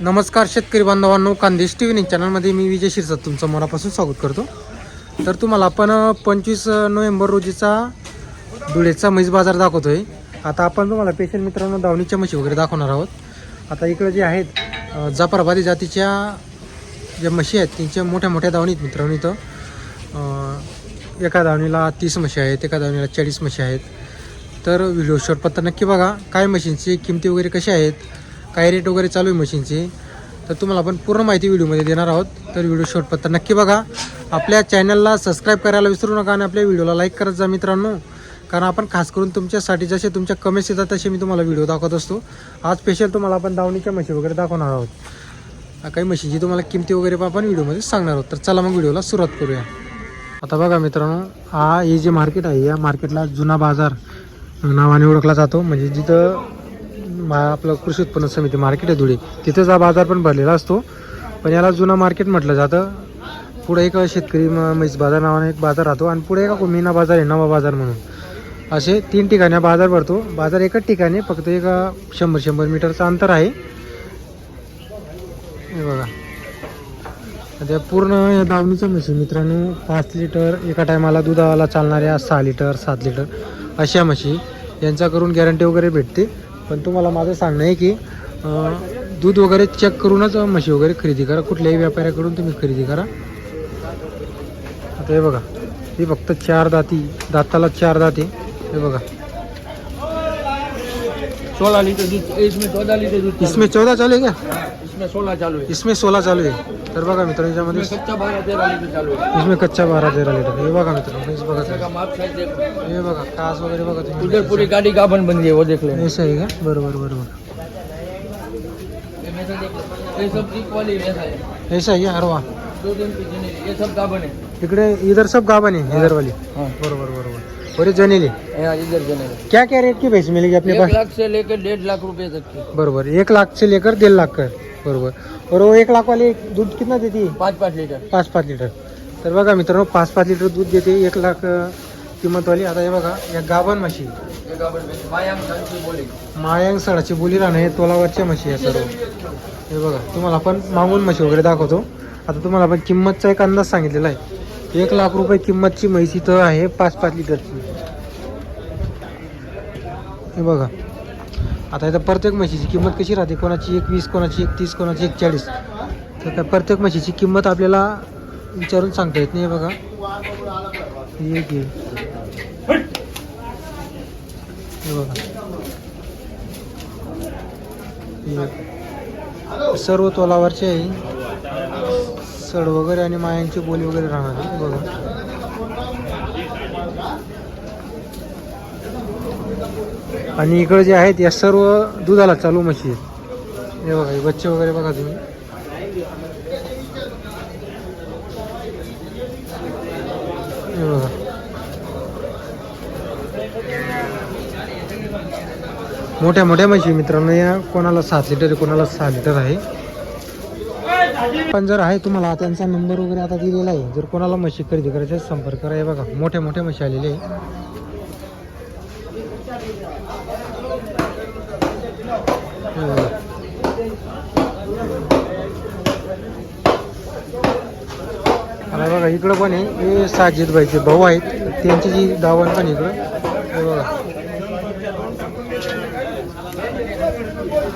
नमस्कार शेतकरी बांधवांनो कांदेश टी व्ही न्यूज चॅनलमध्ये मी विजय शिरसाट तुमचं मनापासून स्वागत करतो. तर तुम्हाला आपण पंचवीस नोव्हेंबर रोजीचा धुळेचा म्हैस बाजार दाखवतोय. आता आपण तुम्हाला पेशंट मित्रांनो दावणीच्या म्हशी वगैरे दाखवणार आहोत. आता इकडे जे आहेत जाफराबादी जातीच्या ज्या म्हशी आहेत त्यांच्या मोठ्या मोठ्या दावणीत मित्रांनो इथं. एका दावणीला तीस म्हशी आहेत एका दावणीला चाळीस म्हशी आहेत. तर व्हिडिओ शॉर्टपर्यंत नक्की बघा. काय मशीनची किमती वगैरे कशा आहेत काय रेट वगैरे चालू आहे मशीनची तर तुम्हाला आपण पूर्ण माहिती व्हिडिओमध्ये देणार आहोत. तर व्हिडिओ शॉर्टपर्यंत नक्की बघा. आपल्या चॅनलला सबस्क्राईब करायला विसरू नका आणि आपल्या व्हिडिओला लाईक करत जा मित्रांनो. कारण आपण खास करून तुमच्यासाठी जसे तुमच्या कमेंट्स येतात तसे मी तुम्हाला व्हिडिओ दाखवत असतो. आज स्पेशल तुम्हाला आपण दावणीच्या म्हशी वगैरे दाखवणार आहोत. काही मशीनची तुम्हाला किमती वगैरे पण आपण व्हिडिओमध्ये सांगणार आहोत. तर चला मग व्हिडिओला सुरुवात करूया. आता बघा मित्रांनो हा हे जे मार्केट आहे या मार्केटला जुना बाजार नावाने ओळखला जातो. म्हणजे जिथं आपलं कृषी उत्पन्न समिती मार्केट आहे धुळे. तिथेच हा बाजार पण भरलेला असतो. पण याला जुना मार्केट म्हटलं जातं. पुढे एक शेतकरी म- म्हैस बाजार नावाने एक बाजार राहतो आणि पुढे एक मीना बाजार आहे नवा बाजार म्हणून. असे तीन ठिकाणी हा बाजार भरतो. बाजार एकच ठिकाणी फक्त एक शंभर शंभर मीटरचं अंतर आहे. हे बघा. त्या पूर्ण या दावणीचं म्हशी मित्रांनो पाच लिटर एका टायमाला दुधाला चालणाऱ्या सहा लिटर सात लिटर अशा म्हशी यांच्याकडून गॅरंटी वगैरे भेटते. पण तुम्हाला माझं सांगणं आहे की दूध वगैरे चेक करूनच म्हशी वगैरे खरेदी करा. कुठल्याही व्यापाऱ्याकडून तुम्ही खरेदी करा. आता हे बघा. ही फक्त चार दाती दाताला चार दाते. हे बघा. सोलह लीटर दूध इसमें चौदह लीटर दूध इसमें चौदा चालू आहे का। इसमें सोलह चालू है। इसमें सोळा चालू आहे तर बघा मित्रांनो याच्यामध्ये इसमें कच्चा बारह तेरह लीटर चालू है। इसमें कच्चा बारा तेरा लिटर। हे बघा मित्रांनो हेच बघा का माप साइज़ देखो। हे बघा कास वगैरे बघा तुम्ही उधर पूरी गाड़ी गाभन बन गई है वो देख ले ऐसा आहे का बरोबर बरोबर। ये सब वाली ऐसा है। ऐसा आहे अरे वा दो दिन की ये सब गाभन है इकडे इधर सब है। इधर वाली। हाँ। बरोबर बरोबर। और ये जनेली यहाँ इधर जने क्या क्या रेट की भैंस मिलेगी अपने एक पास? लाख से लेकर डेढ़ लाख रुपए तक की। बरोबर एक लाख से लेकर डेढ़ लाख का बरोबर. वो एक लाख वाली दूध कितना देती? पाँच पाँच लीटर. पाच पाच लिटर. तर बघा मित्रांनो पाच पाच लिटर दूध देते एक लाख किंमतवाली. आता हे बघा या गाभण म्हशी. मायांग सडाची बोली. राहणं हे तोलावरच्या म्हशी आहे सर्व. हे बघा तुम्हाला आपण मागून म्हशी वगैरे दाखवतो. आता तुम्हाला आपण किंमतचा एक अंदाज सांगितलेला आहे. एक लाख रुपये किंमतची म्हैस इथं आहे पाच पाच लिटरची. हे बघा. आता इथं प्रत्येक म्हशीची किंमत कशी राहते? कोणाची एक वीस कोणाची एक तीस कोणाची एक चाळीस? तर त्या प्रत्येक म्हशीची किंमत आपल्याला विचारून सांगता येत नाही हे बघा एक हे बघा. सर्व तोलावरचे आहे. सड वगैरे आणि मायांची बोली वगैरे राहणार बघा. आणि इकडे जे आहेत या सर्व दुधाला चालू म्हशी आहेत. हे बघा बच्चे वगैरे बघा तुम्ही. हे बघा. मोठ्या मोठ्या म्हशी मित्रांनो. या कोणाला सात लिटर कोणाला सहा लिटर आहे. पण जर आहे तुम्हाला त्यांचा नंबर वगैरे आता दिलेला आहे. जर कोणाला म्हशी खरेदी करायची संपर्क करा. हे बघा मोठ्या मोठ्या म्हशी आलेल्या आहे हे बघा. आता बघा इकडं पण आहे. हे साजिद भाईचे भाऊ आहेत. त्यांची जी दावण पण इकडं. हे बघा.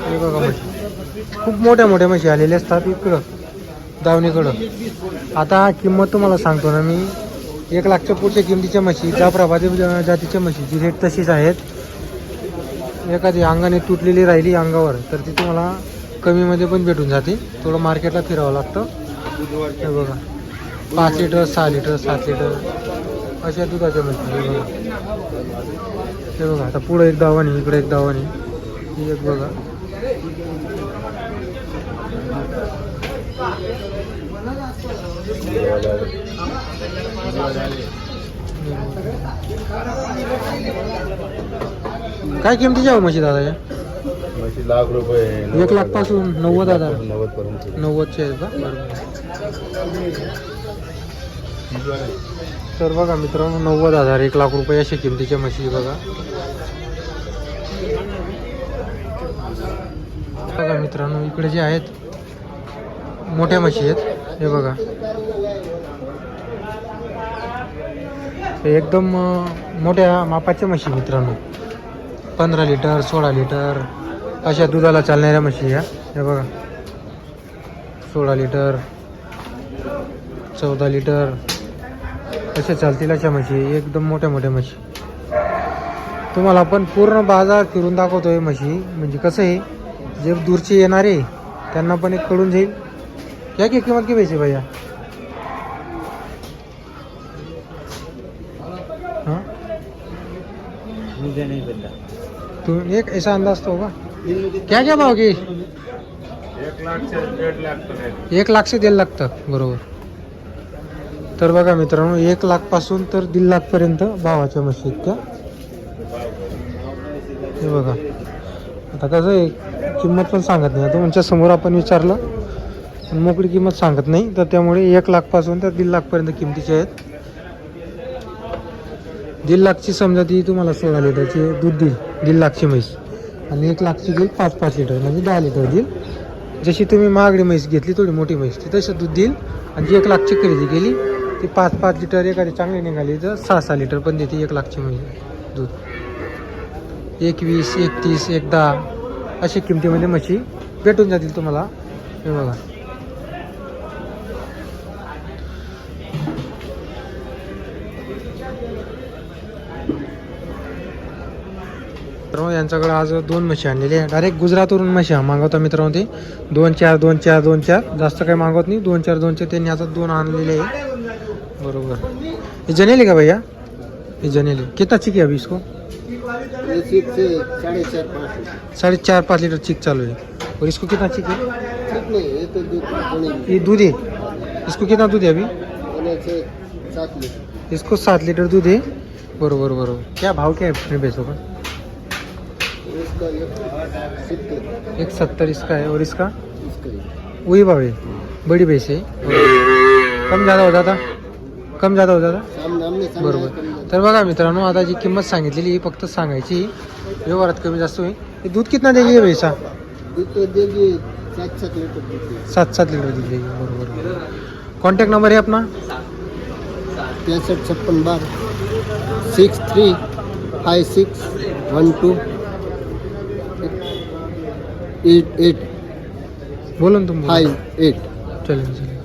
हे बघा म्हशी. खूप मोठ्या मोठ्या म्हशी आलेल्या असतात इकडं दावणीकडं. आता किंमत तुम्हाला सांगतो ना मी. एक लाखच्या पुढच्या किमतीच्या म्हशी जाफराबादी जातीच्या म्हशीची रेट तशीच आहेत. एखादी अंगाने तुटलेली राहिली अंगावर तर ती तुम्हाला कमीमध्ये पण भेटून जाते. थोडं मार्केटला फिरावं लागतं. हे बघा. पाच लिटर सहा लिटर सात लिटर अशा दुधाच्या हे बघा. हे बघा आता पुढं एक दावानी इकडे एक दावानी ही एक बघा. काय किमतीच्या हो म्हशी दादा या? म्हशी लाख रुपये एक लाखपासून नव्वद हजार नव्वद पर्यंत. नव्वदचे आहेत का? बरोबर तर बघा मित्रांनो नव्वद हजार एक लाख रुपये अशी किमतीच्या म्हशी बघा. बघा मित्रांनो इकडे जे आहेत मोठ्या म्हशी आहेत. हे बघा. हे एकदम मोठ्या मापाच्या म्हशी मित्रांनो. पंधरा लिटर सोळा लिटर अशा दुधाला चालणाऱ्या म्हशी ह्या हे बघा. सोळा लिटर चौदा लिटर अशा चालतील अशा म्हशी? एकदम मोठ्या मोठ्या म्हशी. तुम्हाला आपण पूर्ण बाजार फिरून दाखवतोय म्हशी. म्हणजे कसं आहे जे दूरचे येणारे त्यांना पण एक कळून जाईल. क्या की किंमत की पैसे भैया? हां? मुझे एक ऐसा अंदाज तो होगा. क्या क्या भाव की? एक लाख से डेढ़ लाख तक एक लाख से डेढ़ लाख तक बरोबर. तर बघा मित्रांनो एक लाखपासून तर दीड लाख पर्यंत भावाच्या म्हशी आहेत त्या. हे बघा. आता कसं आहे किंमत पण सांगत नाही. आता तुमच्यासमोर आपण विचारलं पण मोकळी किंमत सांगत नाही. तर त्यामुळे एक लाखपासून तर दीड लाख पर्यंत किमतीचे आहेत. दीड लाखची समजा ती तुम्हाला सोळा लिटरची दूध देईल दीड लाखची म्हैस. आणि एक लाखची देईल पाच पाच लिटर म्हणजे दहा लिटर देईल. जशी तुम्ही महागडी म्हैस घेतली थोडी मोठी म्हैस ती तसं दूध देईल. आणि जी एक लाखची खरेदी केली ती पाच पाच लिटर एखादी चांगली निघाली तर सहा सहा लिटर पण देते एक लाखची म्हणजे दूध. एकवीस एकतीस एक दहा अशा किमतीमध्ये म्हशी भेटून जातील तुम्हाला. हे बघा. मित्रांनो यांच्याकडे आज दोन म्हशी आणलेली आहे. डायरेक्ट गुजरातवरून म्हशी मागवता मित्रांनो ते. दोन चार दोन चार दोन चार. जास्त काही मागवत नाही. दोन चार दोन चार त्यांनी आता दोन आणलेले आहे. बरोबर. हे जनेले का भैया? ये जनेले. कितना चिक है अभी इसको? साढ़े चार पाँच लीटर. चिक चालू है। और इसको कितना चिक है? नहीं ये तो दूध है। इसको कितना दूध है अभी? इसको सात लीटर दूध है। बरोबर बरोबर. क्या भाव क्या है अपने भैंसों का? एक सत्तर। इसका है। और इसका? इसका वही भाव है। बड़ी भैंस है। कम ज़्यादा हो जाता? कम हो आमने सामने बरोबर। तर बघा मित्रांनो आता जी किंमत सांगितलेली ही फक्त सांगायची. व्यवहारात कमी जास्त होईल. हे दूध कितना देगी ये भैसा? दूध तो देगी सात सात लीटर दूध देगी। सात सात लिटर दूध देगी. बरोबर. कॉन्टॅक्ट नंबर है अपना? पैंसठ छप्पन बारह six three five six one two eight eight बोलो ना तुम। फाइव एट चलेगा चलेगा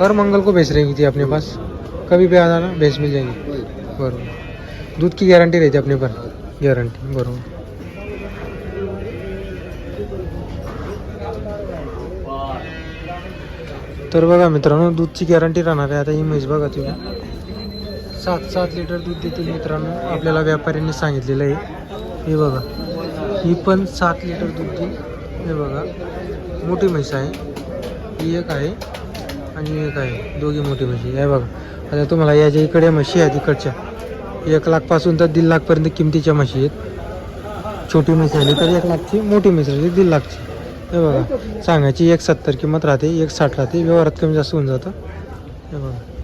हर मंगल को बेच रहेगी थी अपने पास। कभी भी आ जाना मिल जाएगी वही बरोबर दूध की गॅरंटी रहती अपने पर। गॅरंटी बरोबर तर बघा मित्रांनो दूधची गॅरंटी राहणार आहे. आता ही म्हैस बघा तुम्ही. सात सात लिटर दूध देतील मित्रांनो. आपल्याला व्यापाऱ्यांनी सांगितलेलं आहे. हे बघा. ही पण सात लिटर दूध देईल. हे बघा. मोठी म्हैस आहे. ही एक आहे. आणि एक आहे दोघी मोठी म्हशी. आहे बघा आता तुम्हाला याच्या इकडे म्हशी आहेत इकडच्या. एक लाखपासून तर दीड लाखपर्यंत किमतीच्या म्हशी आहेत. छोटी म्हशी आली तर एक लाखची मोठी म्हशी राहते दीड लाखची. हे बघा सांगायची एक सत्तर किंमत राहते एक साठ राहते व्यवहारात कमी जास्त होऊन जातं. हे बघा.